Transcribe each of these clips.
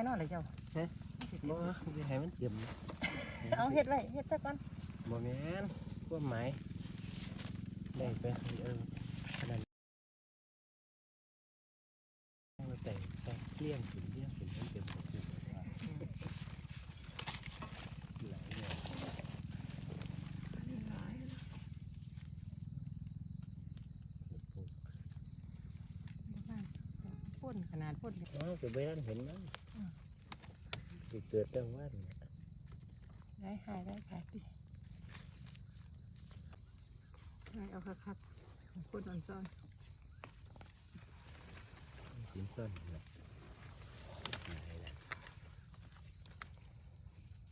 แน่นอนเลยเจ้าบ่สิให้มันเตรียมเอาเฮ็ดไว้เฮ็ดซะก่อนบ่แม่นความหมายได้ไปเออขนาดเอาไปแต่งแต่งเลี้ยงขึ้นเลี้ยงขึ้นมันเต็มปกติหลายอย่างปลูกพ่นขนาดพ่นเอ้าก็บ่ทันเห็นมัน สิเกิดจังหวัดได้หายได้ขายดิได้เอาคักๆพ่นอ่อนซ้อนกินต้นนะ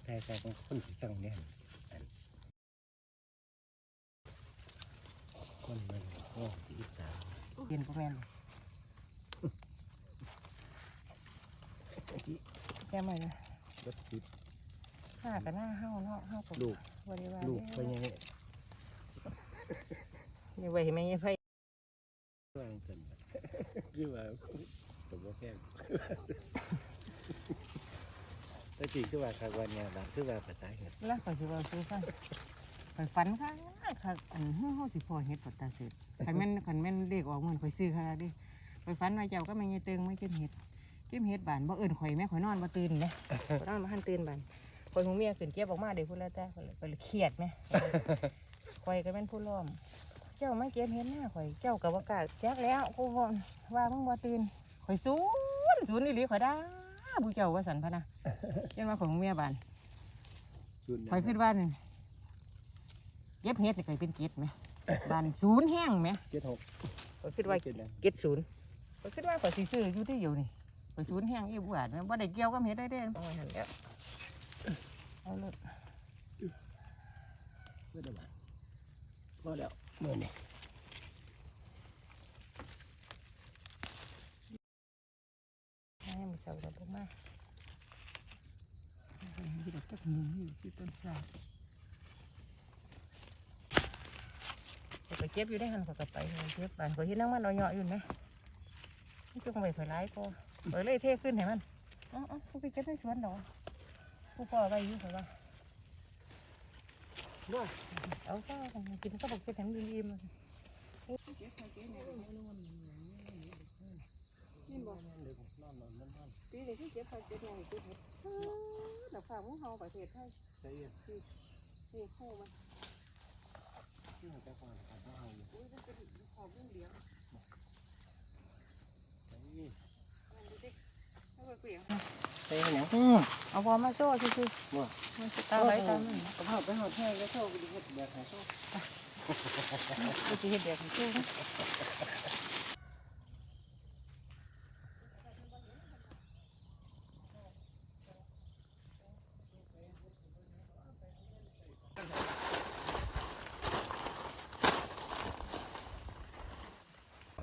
ใช่ใช่ต้องคนที่จังเนี่ยอันคนมันโอ้ที่อีสานเย็นประแมน แก้มเลยนะรถติดห้ากับหน้าเฮาเนาะเฮากับลูกบริวารลูกไปยังไงนี่ไว้ให้แม่ยังไฟว่างกันคือว่าผมว่าแค่ตะกี้คือว่าคากวันเนี่ยบางคือว่าภาษาเห็ดแล้วข่อยสิเว่าซื้อฟังข่อยฝันค่ะค่ะอันเฮาเฮาสิพอเฮ็ดปัตตาเสร็จคันแม่นคันแม่นเด็กออกเงินข่อยซื้อค่ะดิข่อยฝันว่าเจ้าก็แม่ยายเติงไม่เก็บเฮ็ด เก็บเฮ็ดบานบ่เอิ้นข่อยแม่ข่อยนอนบ่ตื่นเด้ข่อยนอนบ่ทันตื่นบานข่อยหูเมียขึ้นเก็บออกมาเดี๋ยวพุ่นแล้วแต่ข่อยเลยข่อยเลยเครียดแหมข่อยก็เป็นผู้ล้อม เจ้าไม่เก็บเฮ็ดหน้าข่อยเจ้าก็บ่กล้าจักแล้วกูว่าว่ามึงบ่ตื่นข่อยสูนสูนอีหลีข่อยด่าผู้เจ้าว่าสันพะนะเรียนว่าของเมียบานข่อยคิดว่านี่เก็บเฮ็ดนี่ข่อยเป็นเก็บไหมบ้านศูนย์แห้งไหมเจ็ดหกข่อยคิดว่าเจ็ดนะเก็บศูนย์ข่อยคิดว่าข่อยสิซื้ออยู่ที่อยู่นี่ ข่อยศูนย์แห้งอีบวาดบ่ได้เกี่ยวกับเฮ็ดได้เด้เอาหั่นแหล้วเอาเลยเมื่อเดือนพอแล้วเมื่อนี่ให้มันเจ้าดอกมาที่ดอกจักหนึ่งอยู่ที่ต้นซาข่อยไปเก็บอยู่ได้หันข่อยก็ไปข่อยเก็บบ้านข่อยเฮ็ดนางมันเอาเหยาะอยู่ไหมมันคือข่อยข่อยหลายก็ ข่อยเลยเทขึ้นให้มันเอ๋อาผู้ไปเก็บในสวนดอกผู้พ่อไว้อยู่ข่อยว่าเอาก็กินก็บอกกินแถมยิ้มยิ้มปีนี้ที่เจ็บไข้เจ็บไงเจ็บเห็ดดอกฟ้ามุ้งเฮาประเทศไทยใช่ยังนี่คู่มันที่มันจะฟังอาจจะเอาอยู่อุ้ยมันเป็นขอบมุ้งเหลียง นี่ มันดูดิไม่ไปเปลี่ยน ใช่ยังเอาบอมาโซ่ซื่อว่าๆมันจะตาไหลตามมันผมหาไปหาแท้ก็โชคดีเฮ็ดแบบไหนโชคกูจะเห็นแบบนี้สู้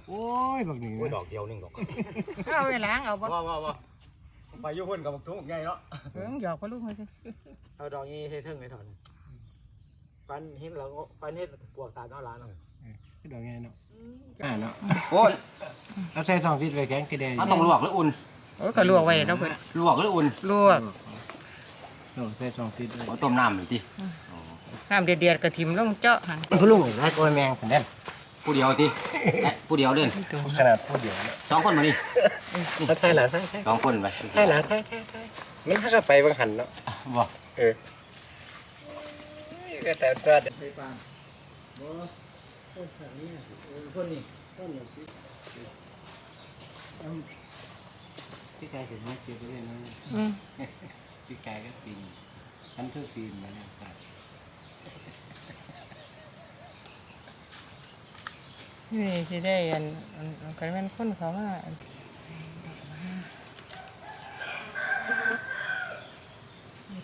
โอ้ยบักนี่โอ้ยดอกเดียวหนึงดอกเอาไปล้างเอาบ่ว้าวว้าวว้าว ไปอยุ่คนกับบักทุ่งไงเนาะเพิ่งหยอกไปลูกมาสิเอาดอกนี้ให้เทิงให้ถอนฟันเห็ดแล้วก็ฟันเห็ดปวกตาเนาะร้านเนาะคือดอกไงเนาะอ่าเนาะโอ้ยเราใส่ซองฟิตไว้แข็งกี่แดงมันต้องลวกหรืออุ่นโอ้ยก็ลวกไว้แล้วเพิ่นลวกหรืออุ่นลวกเราใส่ซองฟิตไว้เอาต้มน้ำหน่อยทีน้ำเดือดๆกระถิ่มลงเจาะหันคุณลุงได้กล้วยแมงผมแน่นผู้เดียวทีผู้เดียวเดินขนาดพูดเดียวเนี่ยสองคนมาดิ ถ้าไทยหลานไทยไทยสองคนไปไทยหลานไทยไทยไทยมันถ้าก็ไปบางหันเนาะบ่เออแต่แต่แต่ไปบ้านคนนี้พี่ชายเห็นไหมเก็บไปเลยนะอืมพี่ชายก็ปีนฉันเพิ่งปีนมาเนี่ยครับนี่สิได้อันอันอันกันแม่นคนเขามา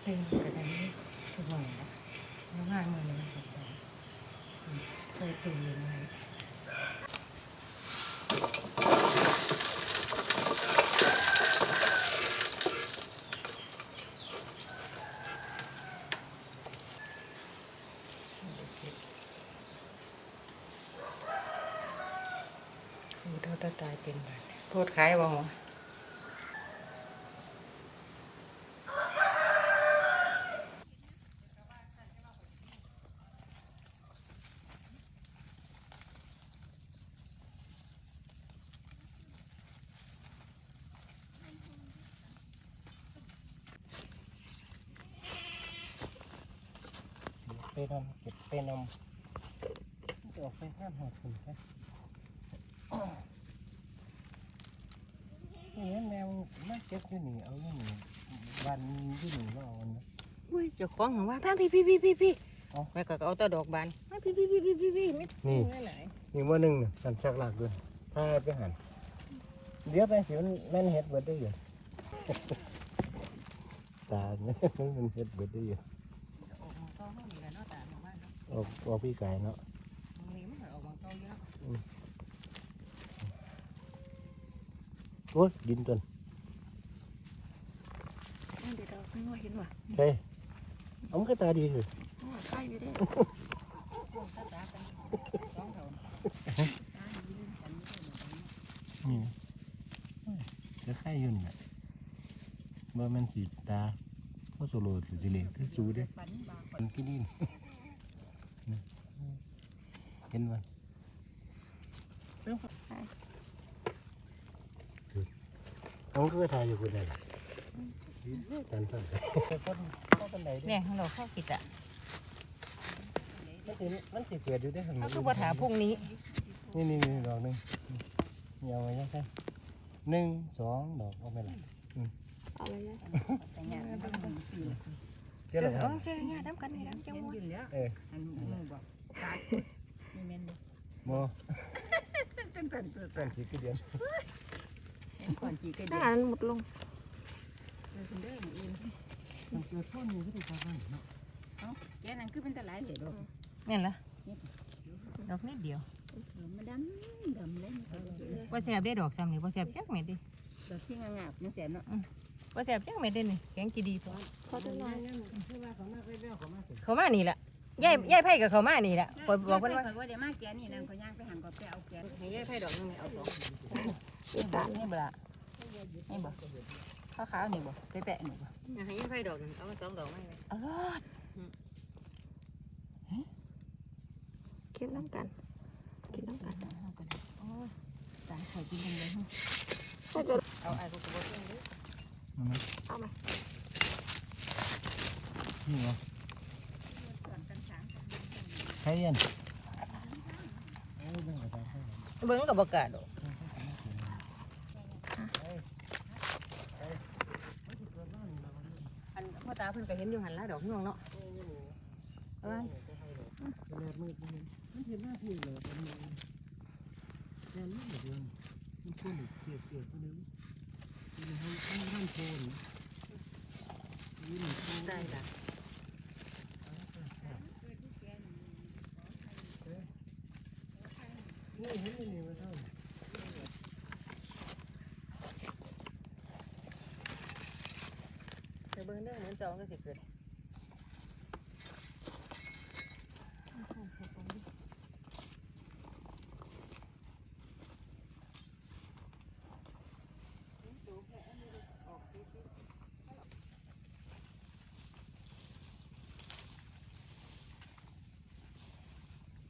อันไม่ตึงกระดานนี้ทุกวันนะแล้วงานมันมันก็ไปเคยตึงยังไงโอ้เท่าตาตายเป็นแบาดโทษขายบ่หัว นำเก็บไปนำจะออกไปข้ามหอดคุณครับนี่แมวมาเก็บอยู่นี่เอาอยู่นี่วันอยู่นี่ก็เอาอันนะอุ้ยเจ้าของหังว่าพี่พี่พี่พี่พี่เอ้าแม่ก็เอาแตะดอกบานมาพี่พี่พี่พี่พี่พี่มิดนี่เมื่อไหร่นี่ว่าหนึ่งน่ะกันชักหลักด้วยพาไปหันเดี๋ยวไปสิมันแม่นเฮ็ดเบิดได้อยู่ตาเนี่ยมันเฮ็ดเบิดได้อยู่ ออกออกพี่ไก่เนาะตรงนี้มันก็ออกมาเก้าเยอะโอ้ยดินต้นเดี๋ยวเราไม่ว่าเห็นว่ะใช่เอามันก็ตาดีเลยโอ้ใช่อยู่เด้พวกตาตากันสองเท่านี่จะไข่ยุ่นน่ะว่ามันสีตาเพราะโซโลสิสิเล็กที่สูเด้มันกินดิน เห็นมันเอามันก็ไปถ่ายอยู่คนใดตันตันต้นต้นใดเนี่ยของเราเข้าสิจ้ะมันสิมันสิเกิดอยู่ได้เขาคือปัญหาพรุ่งนี้ นี่นี่นี่ดอกหนึ่งนี่เอาไว้ยังไงหนึ่งสองดอกเอาไปละเอาเลยนะแต่เนี่ยมันต้องเป็นปีเจ้าเอหอน้าเอาเสียงเนี่ยน้ำกันนี่น้ำจังหวะ เอออันมือบอกตานี่แม่นโมตั้งแต่ตัวต้นสีกระเดียนก่อนจีก็ถ้าเดียวอ่านหมดลงคุณเด้ออื่นมันเกิดพ่นอยู่ที่ตาบ้านเนาะแกนั่นคือเป็นตะไลเหรอนี่นล่ะดอกนิดเดียวมาดำดำเลยว่าแสบได้ดอกซ้ำนี่ว่าแสบจักเม็ดดิดอกที่งามๆนั่นแต่เนาะว่าแสบจักเม็ดเด้นี่แกงกีดีพอเขาจะนอนคือว่าเขามาไปแล้วเขามาสิเขามานี่แหละ ยายยายไผ่กับเขามานี่แหละคอยบอกเพิ่นว่าว่าเดี๋ยวมาแกนี่นั่นเขาย่างไปหันก็ไปเอาแกนให้ยายไผ่ดอกนึงนี่เอาสองอีสานนี่บ่ล่ะนี่บ่ขาวๆนี่บ่แปะๆนี่บ่ให้ยายไผ่ดอกนึงเอามาสองดอกมาเลยอร่อยกินน้ำกันกินน้ำกันโอ้ยตายข่อยกินจังเลยถ้าเกิดเอาไอ้กูก็บ่กินดิเอาไหมนี่เหรอ ใครเย็นเบิ่งก็บ่กล้าดอกอันพ่อตาเพิ่นก็เห็นอยู่หันละดอกม่วงเนาะเอาไว้มันเห็นหน้าที่เลยเป็นมือแน่นมากเลยมันพ่นเสียบเสียบคนนึงมันให้ให้ท่านโคนนี่มันโคนได้ละ เห็นนี่มาเท่าเดี๋ยวเบิ้งเรื่อเหมือนสองก็สิเกิด